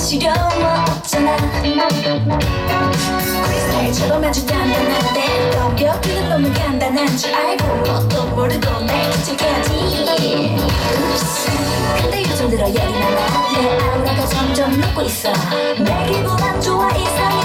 시려워 없잖아 크리스탈처럼 아주 단단한데 덤벼드는 놈은 간단한 줄 알고 뭣도 모르고 날 기척해야지 근데 요즘 들어 열이 나나 내 아우라가 점점 녹고 있어. 내 기분 안 좋아 이상해